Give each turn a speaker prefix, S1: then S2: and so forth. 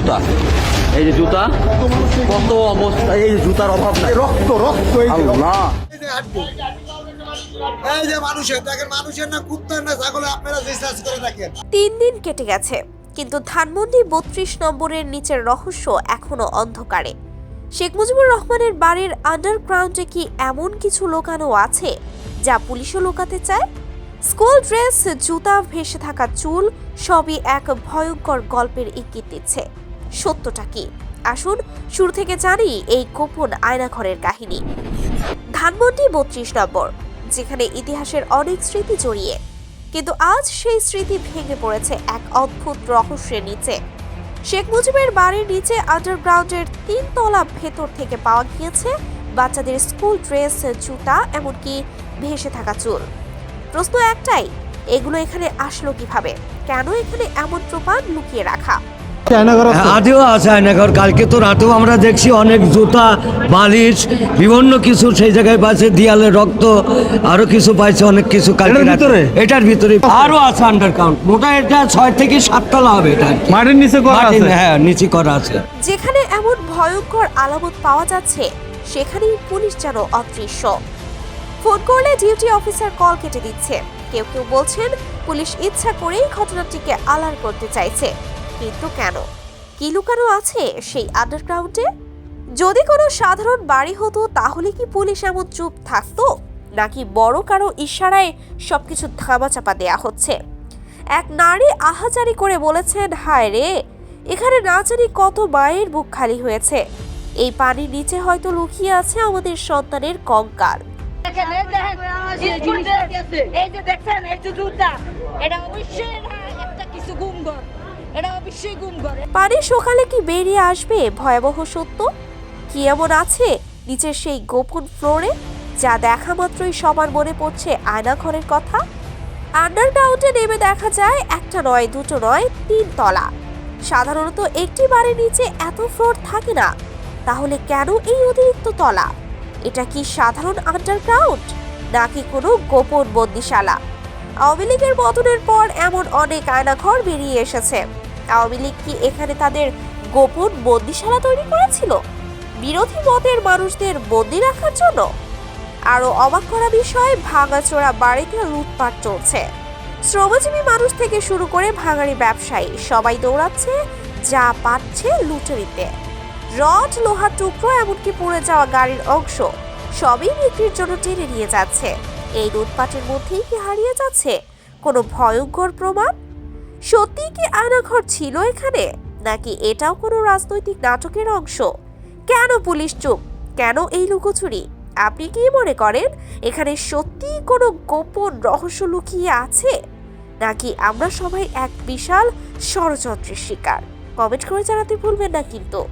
S1: জুতা। এই যে জুতা কত অবস্থা এই জুতার অভাব নাই।
S2: রক্ত রক্ত এই যে
S3: এই যে মানুষের দেখেন মানুষের না কুত্তার না ছাগলে আপনারা রিসার্চ করে
S4: তিন দিন কেটে গেছে কিন্তু ধানমন্ডি বত্রিশ নম্বরের নিচের রহস্য এখনও অন্ধকারে। শেখ মুজিবুর রহমানের বাড়ির আন্ডারগ্রাউন্ডে কি এমন কিছু লোকানো আছে যা পুলিশও লোকাতে চায়? স্কুল ড্রেস জুতা ভেসে থাকা চুল সবই এক ভয়ঙ্কর গল্পের ইঙ্গিত দিচ্ছে। সত্যটা কি? আসুন, শুরু থেকে জানি এই গোপন আয়নাঘরের কাহিনী। ধানমন্ডি বত্রিশ নম্বর, যেখানে ইতিহাসের অনেক স্মৃতি জড়িয়ে। কিন্তু আজ সেই স্মৃতি ভেঙে পড়েছে এক অদ্ভুত রহস্যের নিচে। শেখ মুজিবের বাড়ির নিচে আন্ডারগ্রাউন্ডের তিন তলা ভেতর থেকে পাওয়া গিয়েছে বাচ্চাদের স্কুল ড্রেস, জুতা, এমনকি ভেসে থাকা চুল। প্রশ্ন একটাই, এগুলো এখানে আসলো কীভাবে? কেন এখানে এমন প্রমাণ লুকিয়ে রাখা?
S5: আজও আছে আয়নাঘর কালকে তো রাতেও আমরা দেখছি অনেক জুতা বালিশ বিভিন্ন কিছু সেই জায়গায় পাইছে দিয়ালে রক্ত আরও কিছু পাইছে অনেক কিছু কালকে
S2: এটার ভিতরে?
S5: এটার ভিতরে আরও আছে আন্ডারকাউন্ট মোটা এটা ছয় থেকে সাততলা হবে এটা
S2: মাটির নিচে করা আছে?
S5: হ্যাঁ নিচে করা আছে।
S4: যেখানে এমন ভয়ঙ্কর আলামত পাওয়া যাচ্ছে সেখানেই পুলিশ যেন অদৃশ্য। ফোন করলে ডিউটি অফিসার কল কেটে দিচ্ছে। কেউ কেউ বলছেন পুলিশ ইচ্ছা করেই ঘটনাটিকে আলার করতে চাইছে। কিন্তু কেন? কি লুকানো আছে সেই আন্ডারগ্রাউন্ডে যদি কোনো সাধারণ বাড়ি হতো, তাহলে কি পুলিশ এমন চুপ থাকতো? নাকি বড় কারও ইশারায় সবকিছু ধামাচাপা দেয়া হচ্ছে? এক নারী আহাজারি করে বলেছেন, হায় রে, এখানে না জানি কত মায়ের বুক খালি হয়েছে। এই পানির নিচে হয়তো লুকিয়ে আছে আমাদের সন্তানের কঙ্কাল।
S6: এটা অবশ্যই একটা কিছু গুম ঘর। এটা অবশ্যই গুম
S4: পানি সকালে কি বেরিয়ে আসবে ভয়াবহ সত্য? কি এমন আছে নিচের সেই গোপন ফ্লোরে, যা দেখা মাত্রই সবার মনে পড়ছে আয়নাঘরের কথা? আন্ডারগ্রাউন্ডে নেমে দেখা যায় একটা নয়, দুটো নয়, তিন তলা। সাধারণত একটি বাড়ির নিচে এত ফ্লোর থাকে না। তাহলে কেন এই অতিরিক্ত তলা? এটা কি সাধারণ আন্ডারগ্রাউন্ড নাকি কোনো গোপন বন্দিশালা? আওয়ামী লীগের পতনের পর এমন অনেক আয়নাঘর বেরিয়ে এসেছে। আওয়ামী লীগ কি এখানে তাদের গোপন বন্দিশালা তৈরি করেছিল? বিরোধী মতের মানুষদের বন্দি রাখার জন্য? আরও অবাক করা বিষয়, ভাঙাচোরা বাড়িতে লুটপাট চলছে। শ্রমজীবী মানুষ থেকে শুরু করে ভাঙাড়ি ব্যবসায়ী সবাই দৌড়াচ্ছে, যা পাচ্ছে লুটারিতে। রড, লোহার টুকরো, এমনকি পড়ে যাওয়া গাড়ির অংশ সবই বিক্রির জন্য টেনে নিয়ে যাচ্ছে। এই লুটপাটের মধ্যেই কি হারিয়ে যাচ্ছে কোনো ভয়ঙ্কর প্রমাণ? সত্যি কি আয়নাঘর ছিল এখানে? নাকি এটাও কোনো রাজনৈতিক নাটকের অংশ? কেন পুলিশ চুপ? কেন এই লুকোচুরি? আপনি কি মনে করেন এখানে সত্যি কোনো গোপন রহস্য লুকিয়ে আছে? নাকি আমরা সবাই এক বিশাল ষড়যন্ত্রের শিকার? কমেন্ট করে জানাতে ভুলবেন না কিন্তু।